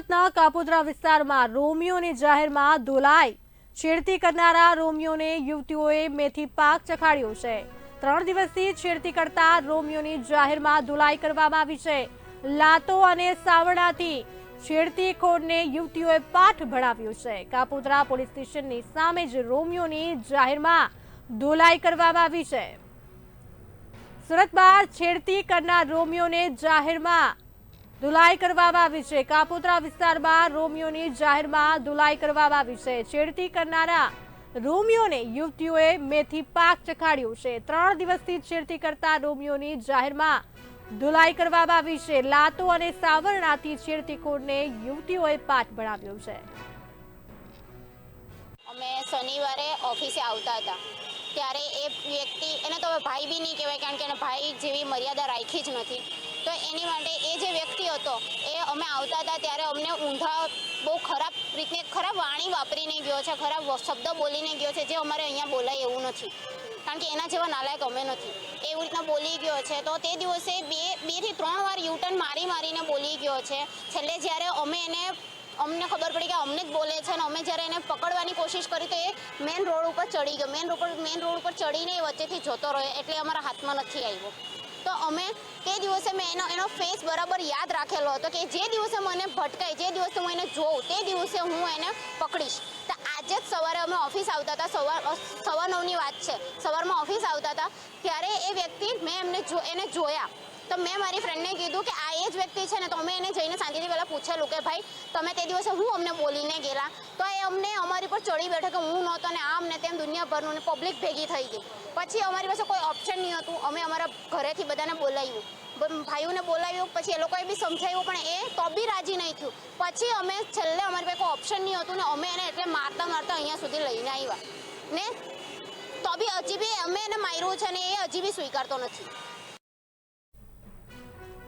સુરતના કાપોદ્રા વિસ્તારમાં રોમિયોની જાહેરમાં ધોલાઈ. છેડતી કરનારા રોમિયોને યુવતીઓએ મેથી પાક ચખાડ્યો છે. ત્રણ દિવસથી છેડતી કરતા રોમિયોની જાહેરમાં ધોલાઈ કરવામાં આવી છે. લાતો અને સાવરણાથી છેડતી ખોડને યુવતીઓએ પાઠ ભણાવ્યો છે. કાપોદ્રા પોલીસ સ્ટેશનની સામે જ રોમિયોની જાહેરમાં ધોલાઈ કરવામાં આવી છે. સુરતમાં છેડતી કરનાર રોમિયોને જાહેરમાં ધુલાઈ કરવામાં આવી છે. કાપોદ્રા વિસ્તારમાં રોમિયોની જાહેરમાં ધુલાઈ કરવામાં આવી છે. છેડતી કરનારા રોમિયોને યુવતીઓએ મેથી પાક ચખાડ્યું છે. ત્રણ દિવસથી છેડતી કરતા રોમિયોની જાહેરમાં ધુલાઈ કરવામાં આવી છે. લાતો અને સાવરણાથી છેડતીખોરને યુવતીઓએ પાઠ ભણાવ્યો છે. અમે શનિવારે ઓફિસે આવતા હતા. ત્યારે એ વ્યક્તિ, એને તો ભાઈ બી નહીં કહેવાય, કારણ કે એને ભાઈ જેવી મર્યાદા રાખી જ નથી. તો એની માટે એ જે હતો. એ અમે આવતા હતા ત્યારે અમને ઊંધા બહુ ખરાબ રીતે ખરાબ વાણી વાપરીને ગયો છે, ખરાબ શબ્દ બોલીને ગયો છે, જે અમારે અહીંયા બોલાય એવું નથી. કારણ કે એના જેવા નાલાયક અમે નથી. એવી રીતના બોલી ગયો છે. તો તે દિવસે બે બેથી ત્રણ વાર યુટર્ન મારી મારીને બોલી ગયો છે. છેલ્લે જ્યારે અમે એને, અમને ખબર પડી કે અમને જ બોલે છે અને અમે જ્યારે એને પકડવાની કોશિશ કરી તો એ મેન રોડ ઉપર ચડી ગયો. મેન રોડ ઉપર મેન રોડ ઉપર ચડીને એ વચ્ચેથી જતો રહ્યો. એટલે અમારા હાથમાં નથી આવ્યો. તો અમે તે દિવસે મેં એનો એનો ફેસ બરાબર યાદ રાખેલો હતો કે જે દિવસે મને ભટકાય જે દિવસે હું એને જોઉં, તે દિવસે હું એને પકડીશ. તો આજે જ સવારે અમે ઓફિસ આવતા હતા, સવાર સવા નવની વાત છે. સવારમાં ઓફિસ આવતા હતા, ત્યારે એ વ્યક્તિ મેં એમને જો એને જોયા. તો મેં મારી ફ્રેન્ડને કીધું કે આ એ જ વ્યક્તિ છે ને, તો અમે એને જઈને શાંતિથી પહેલાં પૂછેલું કે ભાઈ, તમે તે દિવસે હું અમને બોલીને ગયેલા? તો અમને અમારી પર ચડી બેઠો કે હું નહોતો ને આમ ને તેમ દુનિયાભરનું ને પબ્લિક ભેગી થઈ ગઈ. પછી અમારી પાસે કોઈ ઓપ્શન નહીં હતું. અમે અમારા ઘરેથી બધાને બોલાવ્યું. ભાઈઓને બોલાવ્યું. પછી એ લોકોએ બી સમજાવ્યું, પણ એ તો બી રાજી નહીં થયું. પછી અમે છેલ્લે અમારી પાસે કોઈ ઓપ્શન નહીં હતું ને અમે એને એટલે મારતા મારતા અહીંયા સુધી લઈને આવ્યા. ને તો બી હજી બી અમે એને માર્યું છે ને એ હજી બી સ્વીકારતો નથી.